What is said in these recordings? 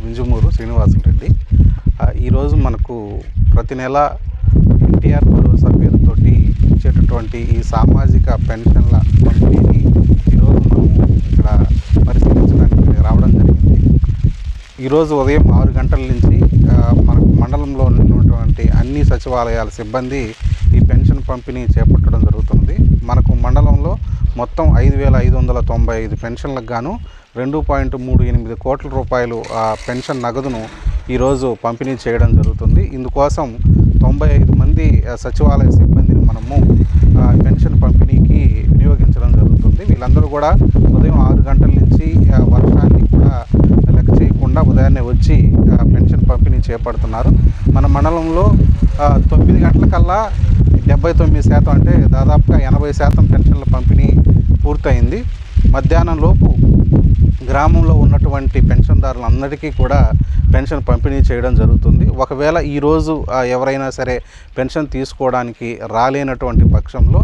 శ్రీనివాసులు రెడ్డి. ఈరోజు మనకు ప్రతి నెల ఎన్టీఆర్ భరోసా పేరుతోటి ఇచ్చేటటువంటి ఈ సామాజిక పెన్షన్ల పంపిణీని ఈరోజు మనం ఇక్కడ పరిశీలించడానికి రావడం జరిగింది. ఈరోజు ఉదయం ఆరు గంటల నుంచి మనకు మండలంలో ఉన్నటువంటి అన్ని సచివాలయాల సిబ్బంది ఈ పెన్షన్ పంపిణీ చేపట్టడం జరుగుతుంది. మనకు మండలంలో మొత్తం ఐదు వేల ఐదు వందల తొంభై ఐదు పెన్షన్లకు గాను రెండు పాయింట్ మూడు ఎనిమిది కోట్ల రూపాయలు ఆ పెన్షన్ నగదును ఈరోజు పంపిణీ చేయడం జరుగుతుంది. ఇందుకోసం తొంభై ఐదు మంది సచివాలయ సిబ్బందిని మనము పెన్షన్ పంపిణీకి వినియోగించడం జరుగుతుంది. వీళ్ళందరూ కూడా ఉదయం ఆరు గంటల నుంచి ఆ, వర్షాన్ని కూడా లెక్క చేయకుండా ఉదయాన్నే వచ్చి ఆ, పెన్షన్ పంపిణీ చేపడుతున్నారు. మన మండలంలో తొమ్మిది గంటలకల్లా డెబ్బై తొమ్మిది శాతం అంటే దాదాపుగా ఎనభై శాతం పెన్షన్ల పంపిణీ పూర్తయింది. మధ్యాహ్నం లోపు గ్రామంలో ఉన్నటువంటి పెన్షన్దారులందరికీ కూడా పెన్షన్ పంపిణీ చేయడం జరుగుతుంది. ఒకవేళ ఈరోజు ఎవరైనా సరే పెన్షన్ తీసుకోవడానికి రాలేనటువంటి పక్షంలో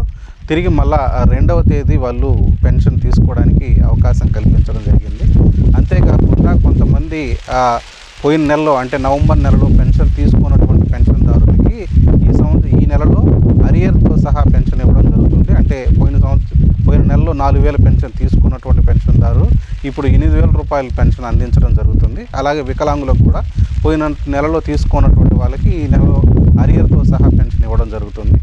తిరిగి మళ్ళా రెండవ తేదీ వాళ్ళు పెన్షన్ తీసుకోవడానికి అవకాశం కల్పించడం జరిగింది. అంతేకాకుండా కొంతమంది పోయిన నెలలో అంటే నవంబర్ నెలలో పెన్షన్ తీసుకున్నటువంటి పెన్షన్దారులకి ఈ సంవత్సరం ఈ నెలలో అరియర్తో సహా పెన్షన్ ఇవ్వడం జరుగుతుంది. అంటే పోయిన సంవత్సరం పోయిన నెలలో నాలుగు వేల పెన్షన్ తీసుకున్నటువంటి ఇప్పుడు ఎనిమిది వేల రూపాయల పెన్షన్ అందించడం జరుగుతుంది. అలాగే వికలాంగులకు కూడా పోయిన నెలలో తీసుకున్నటువంటి వాళ్ళకి ఈ నెలలో అరియర్తో సహా పెన్షన్ ఇవ్వడం జరుగుతుంది.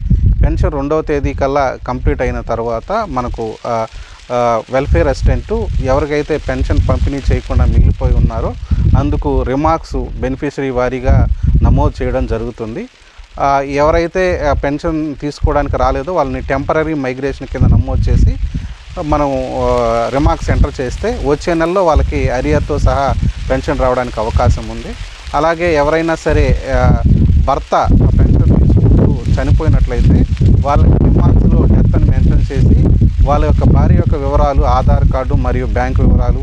పెన్షన్ రెండవ తేదీ కల్లా కంప్లీట్ అయిన తర్వాత మనకు వెల్ఫేర్ అసిస్టెంటు ఎవరికైతే పెన్షన్ పంపిణీ చేయకుండా మిగిలిపోయి ఉన్నారో అందుకు రిమార్క్స్ బెనిఫిషరీ వారీగా నమోదు చేయడం జరుగుతుంది. ఎవరైతే పెన్షన్ తీసుకోవడానికి రాలేదో వాళ్ళని టెంపరీ మైగ్రేషన్ కింద నమోదు చేసి మనం రిమార్క్స్ ఎంటర్ చేస్తే వచ్చే నెలలో వాళ్ళకి అరియర్తో సహా పెన్షన్ రావడానికి అవకాశం ఉంది. అలాగే ఎవరైనా సరే భర్త పెన్షన్ తీసుకుంటూ చనిపోయినట్లయితే వాళ్ళకి రిమార్క్స్లో డెత్ అని మెన్షన్ చేసి వాళ్ళ యొక్క భార్య యొక్క వివరాలు ఆధార్ కార్డు మరియు బ్యాంక్ వివరాలు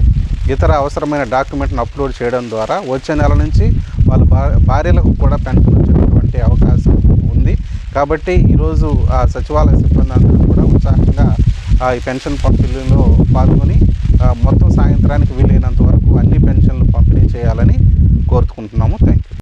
ఇతర అవసరమైన డాక్యుమెంట్ను అప్లోడ్ చేయడం ద్వారా వచ్చే నెల నుంచి వాళ్ళ భా- భార్యలకు కూడా పెన్షన్ వచ్చేటటువంటి అవకాశం ఉంది. కాబట్టి ఈరోజు ఆ సచివాలయ సిబ్బంది అందరూ కూడా ఉత్సాహంగా ఈ పెన్షన్ పంపిణీలో పాల్గొని మొత్తం సాయంత్రానికి వీలైనంత వరకు అన్ని పెన్షన్లు పంపిణీ చేయాలని కోరుకుంటున్నాము. Thank you